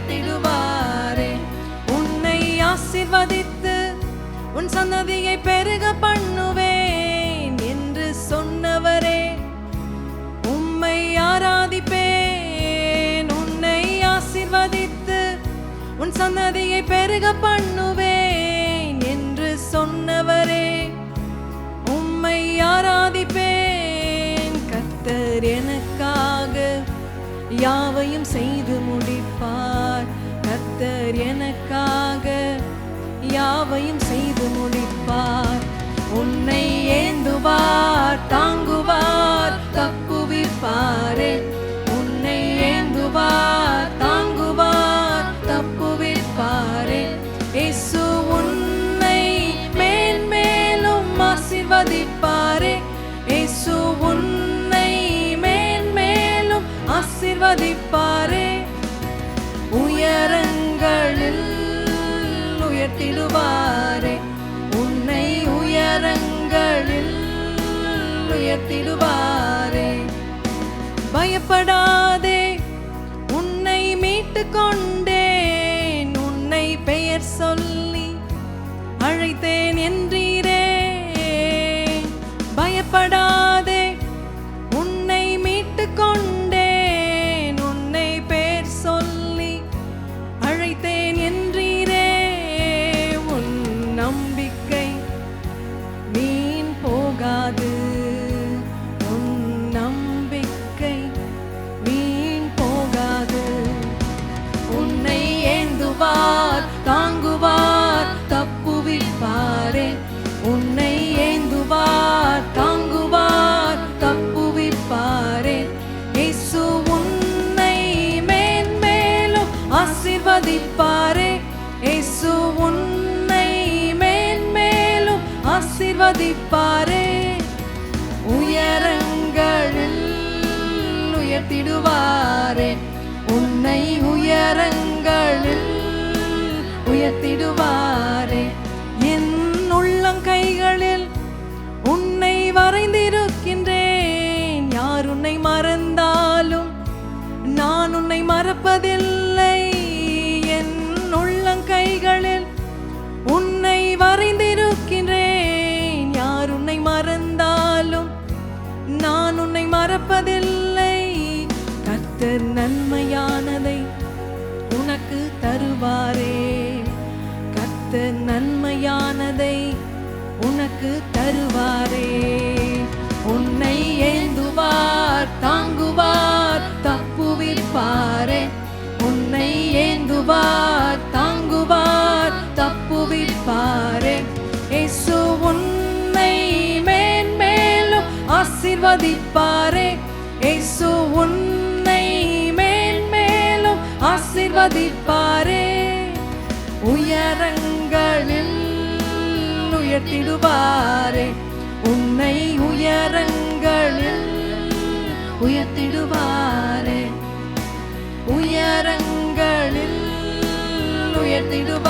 உயர்த்திடுவாரே உன்னை ஆசிர்வதித்து உன் சன்னதியை பெருக பண்ணுவேன் என்று சொன்னவரே. உம்மை ஆராதிப்பேன். உன்னை ஆசிர்வதித்து உன் சன்னதியை பெருக பண்ணுவேன் என்று சொன்னவரே. உம்மை ஆராதிப்பேன். கத்தர் எனக்கு யாவையும் செய்து முடிப்பார். கத்தர் எனக்காக யாவையும் செய்து முடிப்பார். உன்னை ஏந்துவார். தான் ஆசிர்வதிப்பாரே உயரங்களில் உயர்த்திடுவாரே. உன்னை உயரங்களில் உயர்த்திடுவாரே. பயப்படாதே உன்னை மீட்டு கொண்டேன் உன்னை பெயர் சொல்ல ஆசிர்வதிப்பாரே உயரங்களில் உயர்த்திடுவாரே. உன்னை உயரங்களில் உயர்த்திடுவாரே. என் உள்ளங்கைகளில் உன்னை வரைந்திருக்கின்றேன். யார் உன்னை மறந்தாலும் நான் உன்னை மறப்பதில்லை. மறப்பதில்லை கர்த்தர் நன்மையானதை உனக்கு தருவாரே. கர்த்தர் நன்மையானதை உனக்கு தருவாரே. உன்னை ஆசிர்வதிப்பாரே. உயரங்களில் உயர்த்திடுவாரே. உன்னை உயரங்களில் உயர்த்திடுவாரே. உயரங்களில் உயர்த்திடுவார்